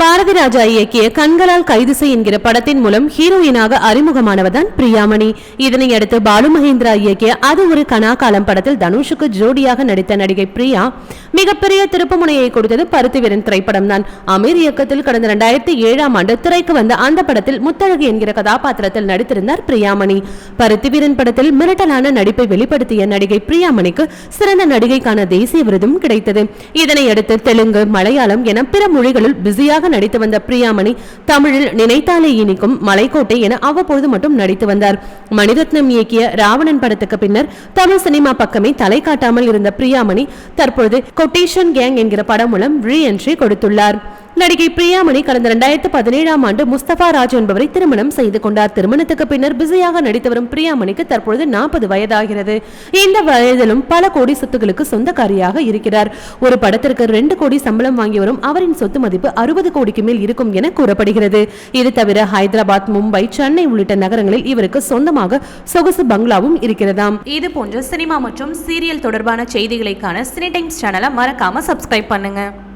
பாரதி ராஜா இயக்கிய கண்களால் கைது செய் என்கிற படத்தின் மூலம் ஹீரோயினாக அறிமுகமானவர் தான் பிரியாமணி இதனையடுத்து பாலு மகேந்திரா இயக்கிய அது ஒரு கனாகாலம் படத்தில் தனுஷுக்கு ஜோடியாக நடித்த நடிகை பிரியா மிகப்பெரிய திருப்புமுனையை கொடுத்தது பருத்திவீரன் திரைப்படம் தான் அமீர் இயக்கத்தில் கடந்த இரண்டாயிரத்தி ஏழாம் ஆண்டு திரைக்கு வந்த அந்த படத்தில் முத்தழகு என்கிற கதாபாத்திரத்தில் நடித்திருந்தார் பிரியாமணி. பருத்திவீரன் படத்தில் மிரட்டலான நடிப்பை வெளிப்படுத்திய நடிகை பிரியாமணிக்கு சிறந்த நடிகைக்கான தேசிய விருதும் கிடைத்தது. இதனையடுத்து தெலுங்கு மலையாளம் என பிற மொழிகளில் பிஸியாக நடித்து வந்த பிரியாமணி தமிழில் நினைத்தாலே இனிக்கும் மலைக்கோட்டை என அவ்வப்பொழுது மட்டும் நடித்து வந்தார். மணிரத்னம் இயக்கிய ராவணன் படத்துக்கு பின்னர் தமிழ் சினிமா பக்கமே தலை காட்டாமல் இருந்த பிரியாமணி தற்பொழுது கொட்டேஷன் கேங் என்கிற படம் மூலம் ரீ என்ட்ரி கொடுத்துள்ளார். நடிகை பிரியாமணி கடந்த இரண்டாயிரத்து பதினேழாம் ஆண்டு முஸ்தபா ராஜ் என்பவரை திருமணம் செய்து கொண்டார். திருமணத்துக்கு பின்னர் பிஸியாக நடித்து வரும் பிரியாமணிக்கு தற்பொழுது நாற்பது வயதாகிறது. இந்த வயதிலும் பல கோடி சொத்துக்களுக்கு சொந்தக்காரியாக இருக்கிறார். ஒரு படத்திற்கு ரெண்டு கோடி சம்பளம் வாங்கி வரும் அவரின் சொத்து மதிப்பு அறுபது கோடிக்கு மேல் இருக்கும் என கூறப்படுகிறது. இது தவிர ஹைதராபாத் மும்பை சென்னை உள்ளிட்ட நகரங்களில் இவருக்கு சொந்தமாக சொகுசு பங்களாவும் இருக்கிறதாம். இது போன்ற சினிமா மற்றும் சீரியல் தொடர்பான செய்திகளைக்கான சினி டைம்ஸ் சேனலை மறக்காம சப்ஸ்கிரைப் பண்ணுங்க.